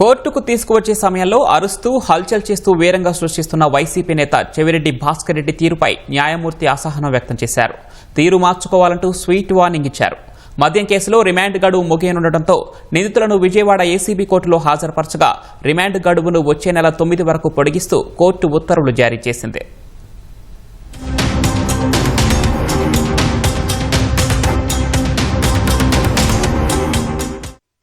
కోర్టుకు తీసుకువచ్చే సమయంలో అరుస్తూ హల్చల్ చేస్తూ వేరంగా సృష్టిస్తున్న వైసీపీ నేత చెవిరెడ్డి భాస్కర్ రెడ్డి తీరుపై న్యాయమూర్తి అసహనం వ్యక్తం చేశారు. తీరు మార్చుకోవాలంటూ స్వీట్ వార్నింగ్ ఇచ్చారు. మద్యం కేసులో రిమాండ్ గడువు ముగియనుండటంతో నిందితులను విజయవాడ ఏసీబీ కోర్టులో హాజరుపరచగా రిమాండ్ గడువును వచ్చే నెల తొమ్మిది వరకు పొడిగిస్తూ కోర్టు ఉత్తర్వులు జారీ చేసింది.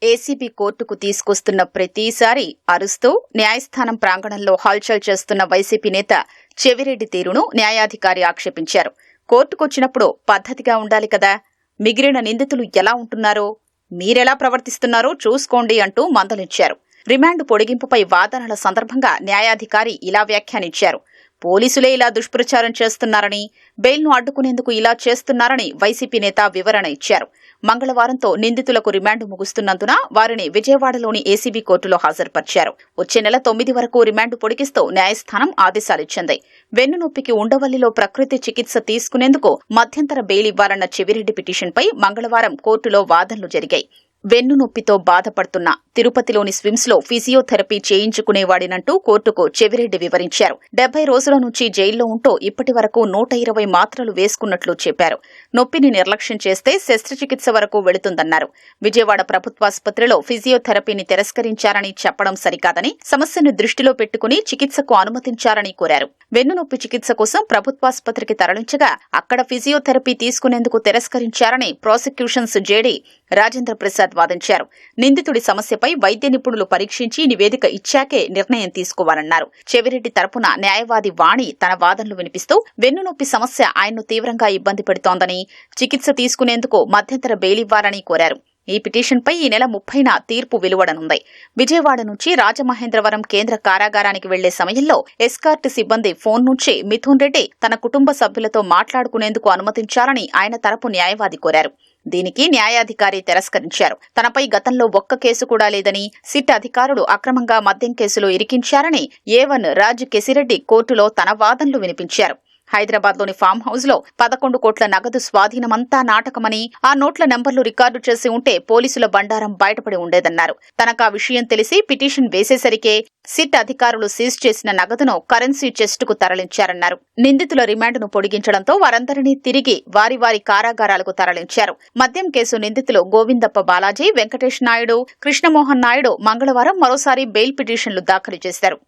ఏసీబీ కోర్టుకు తీసుకొస్తున్న ప్రతిసారి అరుస్తూ న్యాయస్థానం ప్రాంగణంలో హల్చల్ చేస్తున్న వైసీపీ నేత చెవిరెడ్డి తీరును న్యాయాధికారి ఆక్షేపించారు. కోర్టుకొచ్చినప్పుడు పద్ధతిగా ఉండాలి కదా. మిగిలిన నిందితులు ఎలా ఉంటున్నారో మీరెలా ప్రవర్తిస్తున్నారో చూసుకోండి అంటూ మందలించారు. రిమాండ్ పొడిగింపుపై వాదనల సందర్భంగా న్యాయాధికారి ఇలా వ్యాఖ్యానించారు. పోలీసులే ఇలా దుష్ప్రచారం చేస్తున్నారని బెయిల్ను అడ్డుకునేందుకు ఇలా చేస్తున్నారని వైసీపీ నేత వివరణ ఇచ్చారు. మంగళవారంతో నిందితులకు రిమాండ్ ముగుస్తున్నందున వారిని విజయవాడలోని ఏసీబీ కోర్టులో హాజరుపరిచారు. వచ్చే నెల తొమ్మిది వరకు రిమాండ్ పొడిగిస్తూ న్యాయస్థానం ఆదేశాలిచ్చింది. వెన్నునొప్పికి ఉండవల్లిలో ప్రకృతి చికిత్స తీసుకునేందుకు మధ్యంతర బెయిల్ ఇవ్వాలన్న చెవిరెడ్డి పిటిషన్పై మంగళవారం కోర్టులో వాదనలు జరిగాయి. వెన్ను నొప్పితో బాధపడుతున్న తిరుపతిలోని స్విమ్స్లో ఫిజియోథెరపీ చేయించుకునేవాడినంటూ కోర్టుకు చెవిరెడ్డి వివరించారు. డెబ్బై రోజుల నుంచి జైల్లో ఉంటూ ఇప్పటి వరకు నూట ఇరవై మాత్రలు వేసుకున్నట్లు చెప్పారు. నొప్పిని నిర్లక్ష్యం చేస్తే శస్త్రచికిత్స వరకు వెళుతుందన్నారు. విజయవాడ ప్రభుత్వాసుపత్రిలో ఫిజియోథెరపీని తిరస్కరించారని చెప్పడం సరికాదని సమస్యను దృష్టిలో పెట్టుకుని చికిత్సకు అనుమతించారని కోరారు. వెన్నునొప్పి చికిత్స కోసం ప్రభుత్వాసుపత్రికి తరలించగా అక్కడ ఫిజియోథెరపీ తీసుకునేందుకు తిరస్కరించారని ప్రాసిక్యూషన్స్ జేడీ రాజేంద్ర ప్రసాద్ వాదించారు. నిందితుడి సమస్యపై వైద్య నిపుణులు పరీక్షించి నివేదిక ఇచ్చాకే నిర్ణయం తీసుకోవాలన్నారు. చెవిరెడ్డి తరపున న్యాయవాది వాణి తన వాదనలు వినిపిస్తూ వెన్నునొప్పి సమస్య ఆయన్ను తీవ్రంగా ఇబ్బంది పెడుతోందని చికిత్స తీసుకునేందుకు మధ్యంతర బెయిల్ ఇవ్వాలని కోరారు. ఈ పిటిషన్పై ఈ నెల ముప్పైన తీర్పు వెలువడనుంది. విజయవాడ నుంచి రాజమహేంద్రవరం కేంద్ర కారాగారానికి వెళ్ళే సమయంలో ఎస్కార్ట్ సిబ్బంది ఫోన్ నుంచి మిథున్ రెడ్డి తన కుటుంబ సభ్యులతో మాట్లాడుకునేందుకు అనుమతించాలని ఆయన తరపు న్యాయవాది కోరారు. దీనికి న్యాయాధికారి తిరస్కరించారు. తనపై గతంలో ఒక్క కేసు కూడా లేదని సిట్ అధికారులు అక్రమంగా మద్యం కేసులో ఇరికించారని ఏవన్ రాజ్ కెసిరెడ్డి కోర్టులో తన వాదనలు వినిపించారు. హైదరాబాద్లోని ఫామ్ హౌస్లో పదకొండు కోట్ల నగదు స్వాధీనమంతా నాటకమని ఆ నోట్ల నెంబర్లు రికార్డు చేసి ఉంటే పోలీసుల బండారం బయటపడి ఉండేదన్నారు. తనకా విషయం తెలిసి పిటిషన్ వేసేసరికే సిట్ అధికారులు సీజ్ చేసిన నగదును కరెన్సీ చెస్టుకు తరలించారన్నారు. నిందితుల రిమాండ్ను పొడిగించడంతో వారందరినీ తిరిగి వారి వారి కారాగారాలకు తరలించారు. మద్యం కేసు నిందితులు గోవిందప్ప బాలాజీ వెంకటేష్ నాయుడు కృష్ణమోహన్ నాయుడు మంగళవారం మరోసారి బెయిల్ పిటిషన్లు దాఖలు చేశారు.